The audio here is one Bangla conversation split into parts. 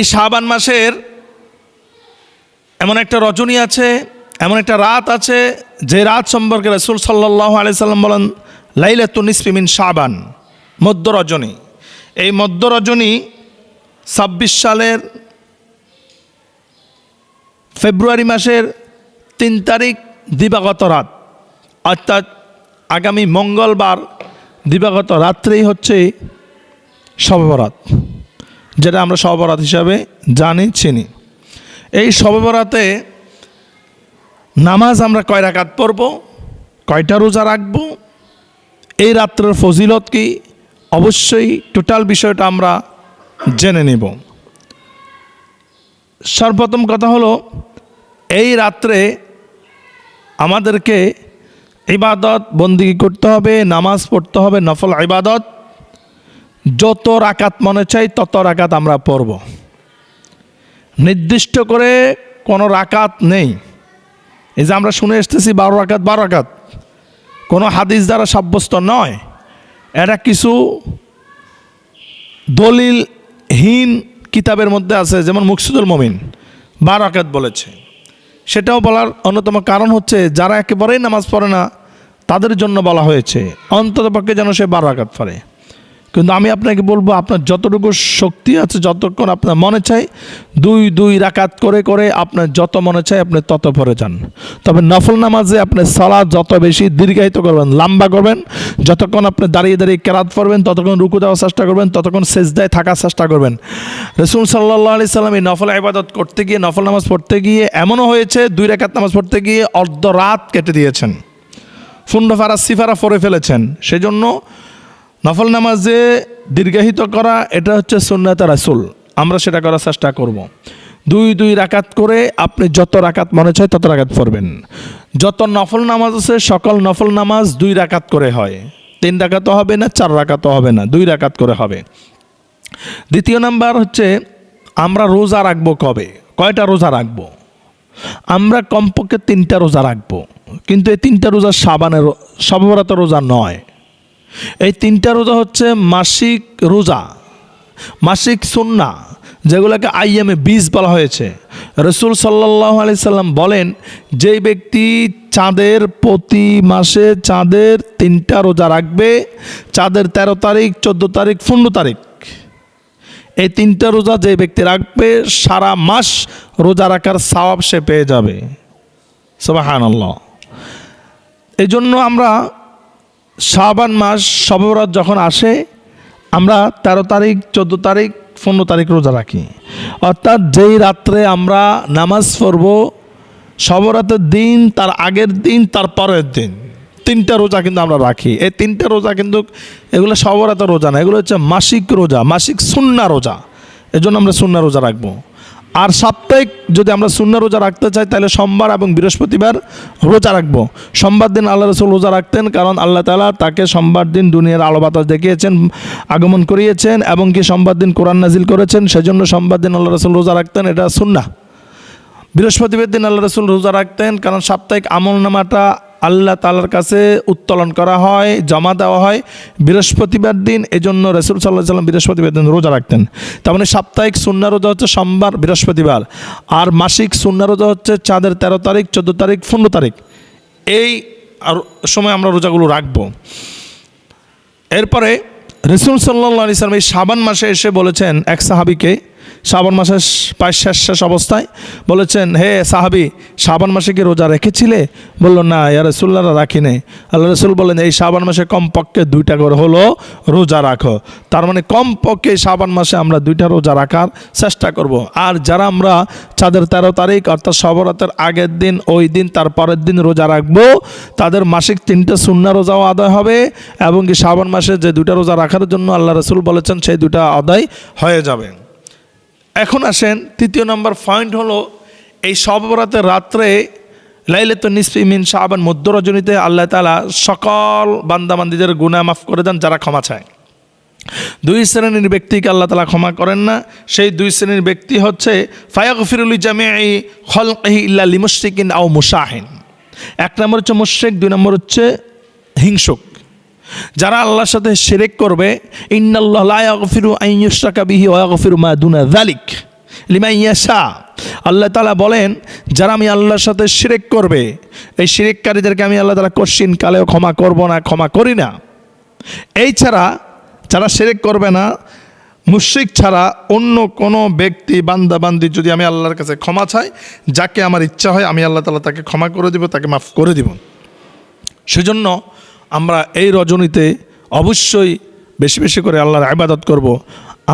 এই শাবান মাসের এমন একটা রজনী আছে, এমন একটা রাত আছে, যে রাত সম্পর্কে রসুল সাল্লাহ আলি সাল্লাম বলেন, লাইলাতুন নিসফিমিন শাবান, মধ্য রজনী। এই মধ্য রজনী ছাব্বিশ সালের ফেব্রুয়ারি মাসের তিন তারিখ দিবাগত রাত। অর্থাৎ আগামী মঙ্গলবার দিবাগত রাত্রেই হচ্ছে শববরাত যেটা আমরা শববরাত হিসাবে জানি, চিনি। এই শববরাতে নামাজ আমরা কয় রাকাত পড়ব, কয়টা রোজা রাখব, এই রাত্রের ফজিলত কি? অবশ্যই টোটাল বিষয়টা আমরা জেনে নেব। সর্বপ্রথম কথা হলো, এই রাত্রে আমাদেরকে ইবাদত বন্দিগি করতে হবে, নামাজ পড়তে হবে, নফল ইবাদত যত রাকাত মনে চাই, তত রাকাত আমরা পড়ব। নির্দিষ্ট করে কোনো রাকাত নেই। এই যে আমরা শুনে এসতেছি বারো রাকাত বারো রাকাত। কোনো হাদিস দ্বারা সাব্যস্ত নয়। এটা কিছু দলিলহীন কিতাবের মধ্যে আছে, যেমন মুকসুদুল মমিন, বারো রাকাত বলেছে। সেটাও বলার অন্যতম কারণ হচ্ছে, যারা একেবারেই নামাজ পড়ে না, তাদের জন্য বলা হয়েছে, অন্ততপক্ষে যেন সে বারো রাকাত পড়ে। কিন্তু আমি আপনাকে বলব, আপনার যতটুকু শক্তি আছে, যতক্ষণ আপনার মনে চাই, দুই দুই রাকাত করে করে আপনার যত মনে চাই, আপনি তত পরে যান। তবে নফল নামাজে আপনি সালাদ যত বেশি দীর্ঘায়িত করবেন, লম্বা করবেন, যতক্ষণ আপনি দাঁড়িয়ে দাঁড়িয়ে কেরাত পড়বেন, ততক্ষণ রুকু দেওয়ার চেষ্টা করবেন, ততক্ষণ সেজদায় থাকার চেষ্টা করবেন। রসুল সাল্লাহ আলি সাল্লাম এই নফল ইবাদত করতে গিয়ে, নফল নামাজ পড়তে গিয়ে এমনও হয়েছে, দুই রাকাত নামাজ পড়তে গিয়ে অর্ধ রাত কেটে দিয়েছেন। ফুন্ড ফারা সিফারা পরে ফেলেছেন। সেজন্য নফল নামাজে দীর্ঘায়িত করা, এটা হচ্ছে সুন্নাত রাসুল। আমরা সেটা করার চেষ্টা করব। দুই দুই রাকাত করে আপনি যত রাকাত মনে চায় তত রাকাত পড়বেন। যত নফল নামাজ আছে, সকল নফল নামাজ দুই রাকাত করে হয়। তিন রাকাতও হবে না, চার রাকাতও হবে না, দুই রাকাত করে হবে। দ্বিতীয় নাম্বার হচ্ছে, আমরা রোজা রাখব কবে? কয়টা রোজা রাখব? আমরা কমপক্ষে তিনটা রোজা রাখব। কিন্তু এই তিনটা রোজা সাবানের সবরাত রোজা নয়। এই তিনটা রোজা হচ্ছে মাসিক রোজা, মাসিক সুন্না, যেগুলোকে আইএমএ বীজ বলা হয়েছে। রসুল সাল্লাহ আলি সাল্লাম বলেন, যেই ব্যক্তি চাঁদের প্রতি মাসে চাঁদের তিনটা রোজা রাখবে, চাঁদের তেরো তারিখ, চোদ্দ তারিখ, পনেরো তারিখ, এই তিনটা রোজা যে ব্যক্তি রাখবে, সারা মাস রোজা রাখার সওয়াব সে পেয়ে যাবে। সবাহান আল্লাহ এই জন্য আমরা শাবান মাস সবরাত যখন আসে, আমরা তেরো তারিখ, চোদ্দ তারিখ, পনেরো তারিখ রোজা রাখি। অর্থাৎ যেই রাত্রে আমরা নামাজ পড়ব সবরাতের দিন, তার আগের দিন, তার পরের দিন, তিনটা রোজা কিন্তু আমরা রাখি। এই তিনটা রোজা কিন্তু, এগুলো সবরাতের রোজা না, এগুলো হচ্ছে মাসিক রোজা, মাসিক সুন্না রোজা। এজন্য আমরা সুন্না রোজা রাখব। আর সাপ্তাহিক যদি আমরা শূন্য রোজা রাখতে চাই, তাহলে সোমবার এবং বৃহস্পতিবার রোজা রাখব। সোমবার দিন আল্লাহ রসুল রোজা রাখতেন, কারণ আল্লাহ তালা তাকে সোমবার দিন দুনিয়ার আলো বাতাস দেখিয়েছেন, আগমন করিয়েছেন এবং কি সোমবার দিন কোরআন নাজিল করেছেন, সেজন্য সোমবার দিন আল্লাহ রসুল রোজা রাখতেন, এটা সুন্না। বৃহস্পতিবার দিন আল্লাহ রসুল রোজা রাখতেন, কারণ সাপ্তাহিক আমল নামাটা আল্লাহ তালার কাছে উত্তোলন করা হয়, জমা দেওয়া হয়। বৃহস্পতিবার দিন এজন্য রসুল সাল্লাহ সাল্লাম বৃহস্পতিবার দিন রোজা রাখতেন। তার মানে সাপ্তাহিক শূন্য রোজা হচ্ছে সোমবার, বৃহস্পতিবার। আর মাসিক শূন্য রোজা হচ্ছে চাঁদের তেরো তারিখ, চোদ্দ তারিখ, পনেরো তারিখ। এই সময় আমরা রোজাগুলো রাখব। এরপরে রসুল সাল্লাহ ইসলাম এই সাবান মাসে এসে বলেছেন এক সাহাবিকে শ্রাবণ মাসের প্রায় শেষ শেষ অবস্থায় বলেছেন, হে সাহাবি, শ্রাবণ মাসে কি রোজা রেখেছিলে? বলল, না, ইয়া রসুল্লাহ রাখি নেই আল্লাহ রসুল বলেন, এই শ্রাবণ মাসে কমপক্ষে দুইটা করে হলো রোজা রাখো। তার মানে কমপক্ষে শ্রাবণ মাসে আমরা দুইটা রোজা রাখার চেষ্টা করব। আর যারা আমরা চাঁদের তেরো তারিখ অর্থাৎ সবরাতের আগের দিন, ওই দিন, তার পরের দিন রোজা রাখব, তাদের মাসিক তিনটে শূন্য রোজাও আদায় হবে এবং কি শ্রাবণ মাসে যে দুইটা রোজা রাখার জন্য আল্লাহ রসুল বলেছেন, সেই দুটা আদায় হয়ে যাবে। এখন আসেন, তৃতীয় নম্বর পয়েন্ট হলো, এই সবরাতের রাত্রে লাইলেত নিসফি মিন শাহবান মধ্য রজনীতে আল্লাহ তালা সকল বান্দাবান্দিদের গুণা মাফ করে দেন যারা ক্ষমা চায়। দুই শ্রেণির ব্যক্তিকে আল্লাহ তালা ক্ষমা করেন না, সেই দুই শ্রেণির ব্যক্তি হচ্ছে ফায়াক ফায়াকফিরুল জামে খলহি ইল্লা লিমুশিকিন আও মুশাহিন। এক নম্বর হচ্ছে মুশেক দুই নম্বর হচ্ছে হিংসুক। যারা আল্লাহর সাথে শিরেক করবে, ইন্নাল্লাহ লা ইয়াগফিরু আন ইউশরাকা বিহি ওয়া ইয়াগফিরু মা দুনা যালিক লিমা ইয়াশা। আল্লাহ তালা বলেন, যারা আমি আল্লাহর সাথে শিরেক করবে, এই শিরেককারীদেরকে আমি আল্লাহ তালা কশ্চিন কালেও ক্ষমা করব না, ক্ষমা করি না। এই ছাড়া যারা শিরেক করবে না, মুশ্রিক ছাড়া অন্য কোনো ব্যক্তি, বান্দা, বান্দি যদি আমি আল্লাহর কাছে ক্ষমা চাই, যাকে আমার ইচ্ছা হয়, আমি আল্লাহ তালা তাকে ক্ষমা করে দিব, তাকে মাফ করে দিব। সেজন্য আমরা এই রজনীতে অবশ্যই বেশি বেশি করে আল্লাহর আবাদত করব।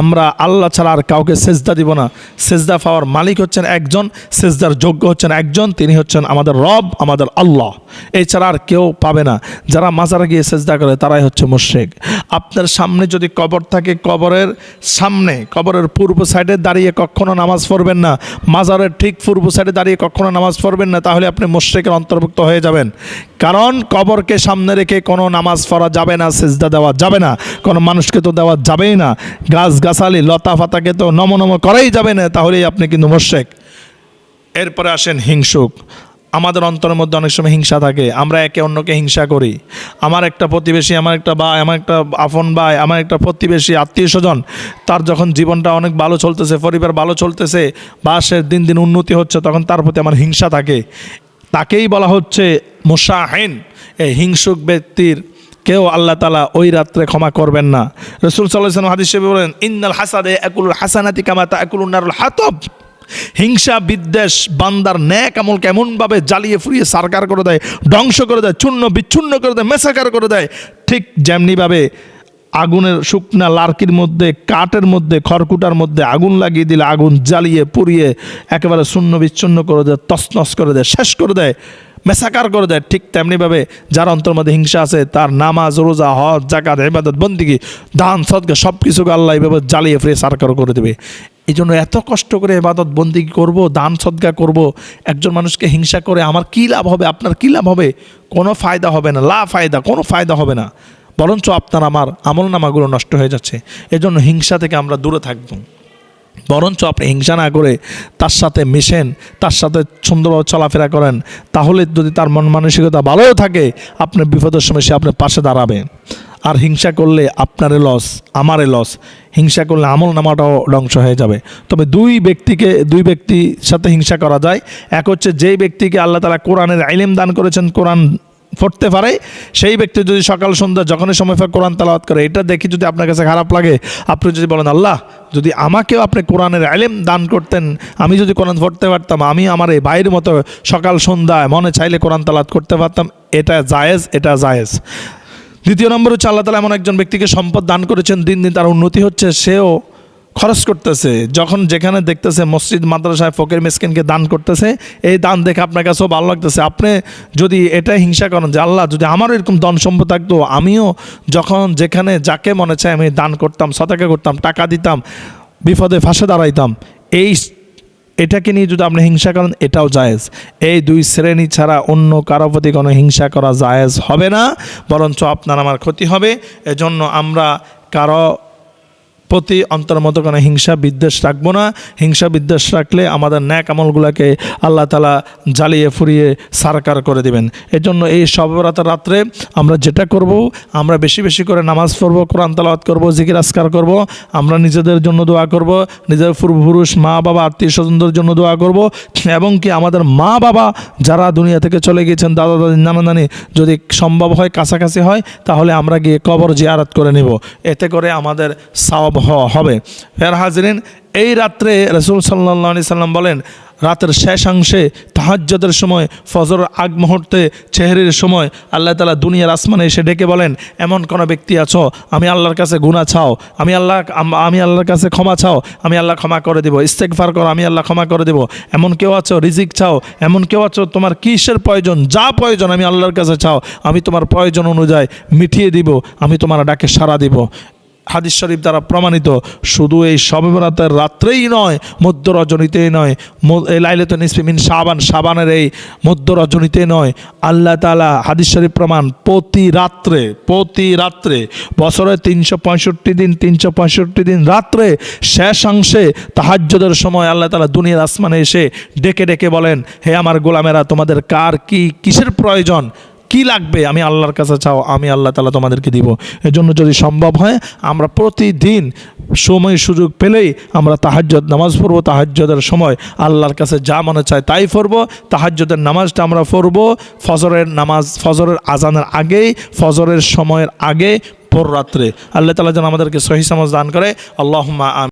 আমরা আল্লাহ ছাড়া আর কাউকে সেজদা দিব না। সেজদা পাওয়ার মালিক হচ্ছেন একজন, সেজদার যোগ্য হচ্ছেন একজন, তিনি হচ্ছেন আমাদের রব, আমাদের আল্লাহ। এছাড়া আর কেউ পাবে না। যারা মাজারে গিয়ে সেজদা করে, তারাই হচ্ছে মুশ্রিক। আপনার সামনে যদি কবর থাকে, কবরের সামনে, কবরের পূর্ব সাইডে দাঁড়িয়ে কখনো নামাজ পড়বেন না। মাজারের ঠিক পূর্ব সাইডে দাঁড়িয়ে কখনো নামাজ পড়বেন না, তাহলে আপনি মুশ্রিকের অন্তর্ভুক্ত হয়ে যাবেন। কারণ কবরকে সামনে রেখে কোনো নামাজ পড়া যাবে না, সেজদা দেওয়া যাবে না। কোনো মানুষকে তো দেওয়া যাবেই না। গাছ গাছালি, লতা ফাতাকে তো নম নম করাই যাবে না, তাহলেই আপনি কিন্তু মোশেক। এরপরে আসেন হিংসুক। আমাদের অন্তরের মধ্যে অনেক সময় হিংসা থাকে। আমরা একে অন্যকে হিংসা করি। আমার একটা প্রতিবেশী, আমার একটা ভাই, আমার একটা আপন ভাই, আমার একটা প্রতিবেশী, আত্মীয় স্বজন, তার যখন জীবনটা অনেক ভালো চলতেছে, পরিবার ভালো চলতেছে বা সে দিন দিন উন্নতি হচ্ছে, তখন তার প্রতি আমার হিংসা থাকে। তাকেই বলা হচ্ছে মোশাহেন, এই হিংসুক ব্যক্তির কেউ আল্লাহ তালা ওই রাত্রে ক্ষমা করবেন না। রসুল সাল্লাহ হাদিস বলেন, ইন্নাল হাসাদে একুল হাসানাতি কামাতা একুল নারুল হাতব। হিংসা, বিদ্বেষ, বান্দার ন্যাক আমল কেমনভাবে জ্বালিয়ে ফুরিয়ে সারকার করে দেয়, ধ্বংস করে দেয়, চূর্ণ বিচ্ছুন্ন করে দেয়, মেসাকার করে দেয়। ঠিক যেমনিভাবে আগুনের শুকনা লার্কির মধ্যে, কাঠের মধ্যে, খড়কুটার মধ্যে আগুন লাগিয়ে দিলে আগুন জ্বালিয়ে পুড়িয়ে একেবারে শূন্য বিচ্ছিন্ন করে দেয় তসনস করে দেয়, শেষ করে দেয়। মেসাকার করে দেয়। ঠিক তেমনিভাবে যার অন্তর মধ্যে হিংসা আছে, তার নামাজ, রোজা, হজ জাকাত ইবাদত, বন্দিগি, দান, সদকে সব কিছুকে আল্লাহ এভাবে জ্বালিয়ে ফিরে সারকার করে দেবে। এই জন্য এত কষ্ট করে এবাদত বন্দিগি করব, দান, সদকা করব, একজন মানুষকে হিংসা করে আমার কী লাভ হবে, আপনার কী লাভ হবে? কোনো ফায়দা হবে না, লা ফায়দা, কোনো ফায়দা হবে না। বরঞ্চ আপনার আমার আমল নামাগুলো নষ্ট হয়ে যাচ্ছে। এজন্য হিংসা থেকে আমরা দূরে থাকব। বরঞ্চ আপনি হিংসা না করে তার সাথে মিশেন, তার সাথে সুন্দরভাবে চলাফেরা করেন। তাহলে যদি তার মন মানসিকতা ভালোও থাকে, আপনার বিপদের সময় সে আপনার পাশে দাঁড়াবে। আর হিংসা করলে আপনারই লস আমারই লস হিংসা করলে আমল নামাটাও ধ্বংস হয়ে যাবে। তবে দুই ব্যক্তিকে, দুই ব্যক্তির সাথে হিংসা করা যায়। এক হচ্ছে যেই ব্যক্তিকে আল্লাহ তালা কোরআনের আইলেম দান করেছেন, কোরআন পড়তে পারে, সেই ব্যক্তি যদি সকাল, সন্ধ্যা যখনই সময় পায় কোরআন তালাওয়াত করে, এটা দেখি যদি আপনার কাছে খারাপ লাগে, আপনি যদি বলেন, আল্লাহ, যদি আমাকেও আপনি কোরআনের আলেম দান করতেন, আমি যদি কোরআন পড়তে পারতাম, আমি আমার এই বাইরের মতো সকাল, সন্ধ্যায় মনে চাইলে কোরআন তালাত করতে পারতাম, এটা জায়েজ এটা জায়েজ। দ্বিতীয় নম্বর হচ্ছে, আল্লাহ তালা এমন একজন ব্যক্তিকে সম্পদ দান করেছেন, দিন দিন তার উন্নতি হচ্ছে, সেও খরচ করতেছে, যখন যেখানে দেখতেছে মসজিদ, মাদ্রাসায় ফকির মিসকিনকে দান করতেছে, এই দান দেখে আপনার কাছেও ভালো লাগতেছে। আপনি যদি এটা হিংসা করেন যে, আল্লাহ, যদি আমারও এরকম ধন সম্পদ থাকতো, আমিও যখন যেখানে যাকে মনে চায় আমি দান করতাম সতাকা করতাম, টাকা দিতাম, বিপদে ফাঁসে দাঁড়াইতাম। এই এটাকে নিয়ে যদি আপনি হিংসা করেন, এটাও জায়েজ। এই দুই শ্রেণি ছাড়া অন্য কারও প্রতি কোনো হিংসা করা জায়েজ হবে না, বরঞ্চ আপনার আমার ক্ষতি হবে। এজন্য আমরা কারও প্রতি অন্তর মতো কোনো হিংসা, বিদ্বেষ রাখব না। হিংসা, বিদ্বেষ রাখলে আমাদের ন্যাক আমলগুলোকে আল্লাহ তালা জ্বালিয়ে, ফুরিয়ে সারকার করে দিবেন। এজন্য এই সবরাতের রাত্রে আমরা যেটা করব, আমরা বেশি বেশি করে নামাজ পড়ব, কোরআন তালাওয়াত করব, জিকির আসকার করব, আমরা নিজেদের জন্য দোয়া করব, নিজের পূর্বপুরুষ, মা, বাবা, আত্মীয় স্বজনদের জন্য দোয়া করব, এবং কি আমাদের মা, বাবা যারা দুনিয়া থেকে চলে গিয়েছেন, দাদা, দাদি, নানা, নানি, যদি সম্ভব হয়, কাছাকাছি হয়, তাহলে আমরা গিয়ে কবর জিয়ারাত করে নেব। এতে করে আমাদের সওয়াব হবে। ফের হাজরিন, এই রাত্রে রসুল সাল্লা সাল্লাম বলেন, রাতের শেষাংশে তাহাজ্যদের সময় ফজর আগ মুহূর্তে, চেহারির সময় আল্লাহ তালা দুনিয়ার আসমানে এসে ডেকে বলেন, এমন কোনো ব্যক্তি আছো? আমি আল্লাহর কাছে গুণা ছাও আমি আল্লাহ, আমি আল্লাহর কাছে ক্ষমা চাও। আমি আল্লাহ ক্ষমা করে দেবো। ইস্তেকফার করো, আমি আল্লাহ ক্ষমা করে দেবো। এমন কেউ আছো? রিজিক চাও। এমন কেউ আছো? তোমার কিসের প্রয়োজন? যা প্রয়োজন আমি আল্লাহর কাছে চাও। আমি তোমার প্রয়োজন অনুযায়ী মিটিয়ে দিব। আমি তোমার ডাকে সাড়া দিব। হাদিস শরীফ দ্বারা প্রমাণিত, শুধু এই সবেবরাতের রাত্রেই নয় মধ্য রজনীতেই নয় এই লাইলেত নিসফিমিন সাবান সাবানের এই মধ্য রজনীতে নয়। আল্লাহ তালা হাদিস শরীফ প্রমাণ প্রতি রাত্রে প্রতি রাত্রে, বছরে তিনশো পঁয়ষট্টি দিন, তিনশো পঁয়ষট্টি দিন রাত্রে শেষাংশে তাহাজ্যদের সময় আল্লাহ তালা দুনিয়ার আসমানে এসে ডেকে ডেকে বলেন, হে আমার গোলামেরা, তোমাদের কার কি, কিসের প্রয়োজন? কি লাগবে? আমি আল্লাহর কাছে চাও, আমি আল্লাহ তালা তোমাদেরকে দিব। এজন্য যদি সম্ভব হয়, আমরা প্রতিদিন সময় সুযোগ পেলেই আমরা তাহাজ্জদ, নামাজ পড়ব। তাহাজ্জদের সময় আল্লাহর কাছে যা মনে চায় তাই পড়ব। তাহাজ্জদের নামাজটা আমরা পড়ব। ফজরের নামাজ, ফজরের আজানের আগেই, ফজরের সময়ের আগে পর রাত্রে। আল্লাহ তালা যেন আমাদেরকে সহি সমাজ দান করে। আল্লাহ